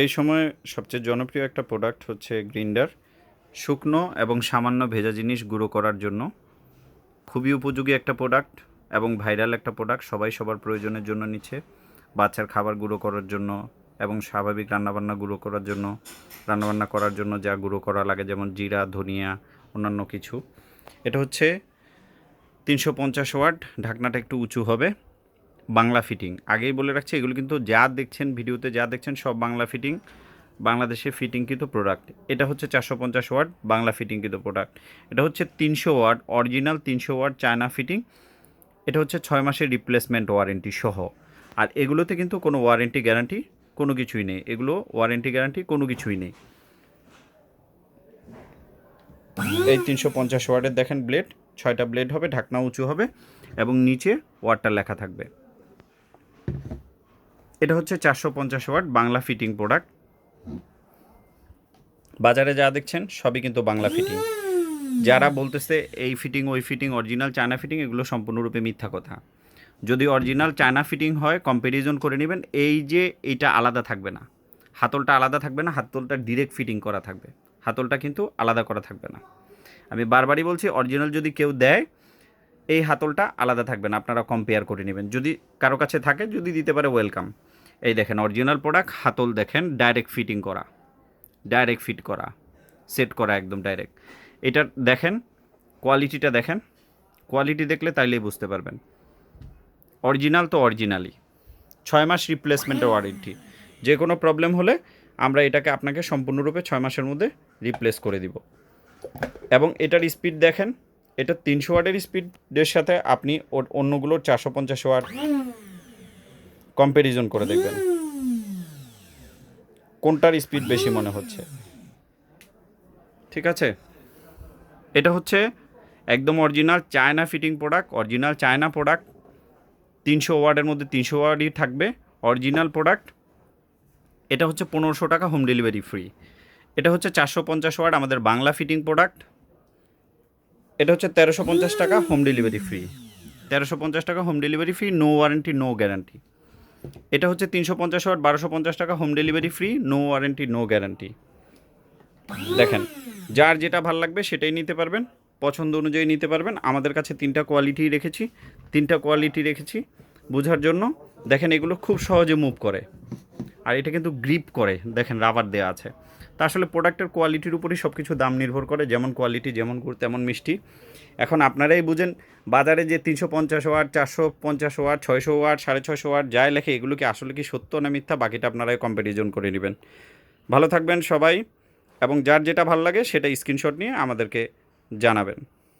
এই সময় সবচেয়ে জনপ্রিয় একটা প্রোডাক্ট হচ্ছে গ্রিন্ডার শুকনো এবং সামান্য ভেজা জিনিস গুঁড়ো করার জন্য। খুবই উপযোগী একটা প্রোডাক্ট এবং ভাইরাল একটা প্রোডাক্ট সবাই সবার প্রয়োজনের জন্য নিচ্ছে। বাচ্চার খাবার গুঁড়ো করার জন্য এবং স্বাভাবিক রান্নাবান্না গুঁড়ো করার জন্য, রান্নাবান্না করার জন্য যা গুঁড়ো করা লাগে, যেমন জিরা, ধনিয়া, অন্যান্য কিছু। এটা হচ্ছে তিনশো পঞ্চাশ ওয়াট, ঢাকনাটা একটু উঁচু হবে। বাংলা ফিটিং। আগেই বলে রাখছি, এগুলো কিন্তু যা দেখছেন, ভিডিওতে যা দেখছেন, সব বাংলা ফিটিং। বাংলাদেশে ফিটিং কিন্তু প্রোডাক্ট এটা হচ্ছে চারশো পঞ্চাশ ওয়াট বাংলা ফিটিং কিন্তু প্রোডাক্ট এটা হচ্ছে তিনশো ওয়াট অরিজিনাল তিনশো ওয়াট চায়না ফিটিং এটা হচ্ছে ছয় মাসের রিপ্লেসমেন্ট ওয়ারেন্টি সহ। আর এগুলোতে কিন্তু কোনো ওয়ারেন্টি গ্যারান্টি কোনো কিছুই নেই। এগুলো ওয়ারেন্টি গ্যারান্টি কোনো কিছুই নেই। এই তিনশো পঞ্চাশ ওয়ার্ডের দেখেন ব্লেড ছয়টা ব্লেড হবে, ঢাকনা উঁচু হবে এবং নিচে ওয়াটটা লেখা থাকবে। এটা হচ্ছে চারশো পঞ্চাশ ওয়াট বাংলা ফিটিং প্রোডাক্ট বাজারে যা দেখছেন, সবই কিন্তু বাংলা ফিটিং যারা বলতেছে এই ফিটিং ওই ফিটিং অরিজিনাল চায়না ফিটিং এগুলো সম্পূর্ণরূপে মিথ্যা কথা। যদি অরিজিনাল চায়না ফিটিং হয় কম্প্যারিজন করে নেবেন, এই যে এইটা আলাদা থাকবে না। হাতলটা আলাদা থাকবে না হাতলটা ডিরেক্ট ফিটিং করা থাকবে। হাতলটা কিন্তু আলাদা করা থাকবে না। আমি বারবারই বলছি অরিজিনাল যদি কেউ দেয়, এই হাতলটা আলাদা থাকবে না। আপনারা কম্পেয়ার করে নেবেন। যদি কারও কাছে থাকে, যদি দিতে পারে ওয়েলকাম এই দেখেন অরিজিনাল প্রোডাক্ট হাতল দেখেন ডাইরেক্ট ফিটিং করা। ডাইরেক্ট ফিট করা সেট করা একদম ডাইরেক্ট এটা দেখেন কোয়ালিটিটা দেখেন। কোয়ালিটি দেখলে তাইলেই বুঝতে পারবেন। অরিজিনাল তো অরিজিনালই ছয় মাস রিপ্লেসমেন্টের ওয়ারেন্টি যে কোনো প্রবলেম হলে আমরা এটাকে আপনাকে সম্পূর্ণরূপে ছয় মাসের মধ্যে রিপ্লেস করে দিব। এবং এটার স্পিড দেখেন, এটা তিনশো ওয়াটের স্পিডের সাথে আপনি অন্যগুলোর চারশো পঞ্চাশ ওয়াট কম্প্যারিজন করে দেখবেন। কোনটার স্পিড বেশি মনে হচ্ছে? ঠিক আছে? এটা হচ্ছে একদম original China fitting product, original China product. তিনশো ওয়ার্ডের মধ্যে তিনশো ওয়ার্ডই থাকবে, অরিজিনাল প্রোডাক্ট। এটা হচ্ছে পনেরোশো টাকা হোম ডেলিভারি ফ্রি। এটা হচ্ছে চারশো পঞ্চাশ ওয়ার্ড আমাদের বাংলা ফিটিং প্রোডাক্ট। এটা হচ্ছে তেরোশো পঞ্চাশ টাকা হোম ডেলিভারি ফ্রি। তেরোশো পঞ্চাশ টাকা home delivery free, no warranty, no guarantee. এটা হচ্ছে তিনশো পঞ্চাশ ওয়াট, বারোশো পঞ্চাশ টাকা home delivery free no warranty no guarantee দেখেন, যার যেটা ভালো লাগবে সেটাই নিতে পারবেন, পছন্দ অনুযায়ী নিতে পারবেন। আমাদের কাছে তিনটা কোয়ালিটি রেখেছি, তিনটা কোয়ালিটি রেখেছি বোঝার জন্য। দেখেন, এগুলো খুব সহজে মুভ করে। আর এটা কিন্তু গ্রিপ করে, দেখেন রাবার দেওয়া আছে। তা আসলে প্রোডাক্টের কোয়ালিটির উপরই সব কিছু দাম নির্ভর করে, যেমন কোয়ালিটি যেমন গুড়, তেমন মিষ্টি। এখন আপনারাই বুঝেন, বাজারে যে তিনশো পঞ্চাশ ওয়াট, চারশো পঞ্চাশ ওয়াট, ছয়শো ওয়াট, সাড়ে ছয়শো ওয়াট, যাই লেখে, এগুলো কি আসলে কি সত্য না মিথ্যা? বাকিটা আপনারাই কম্প্যারিজন করে নেবেন। ভালো থাকবেন সবাই, এবং যার যেটা ভালো লাগে সেটা স্ক্রিনশট নিয়ে আমাদেরকে জানাবেন।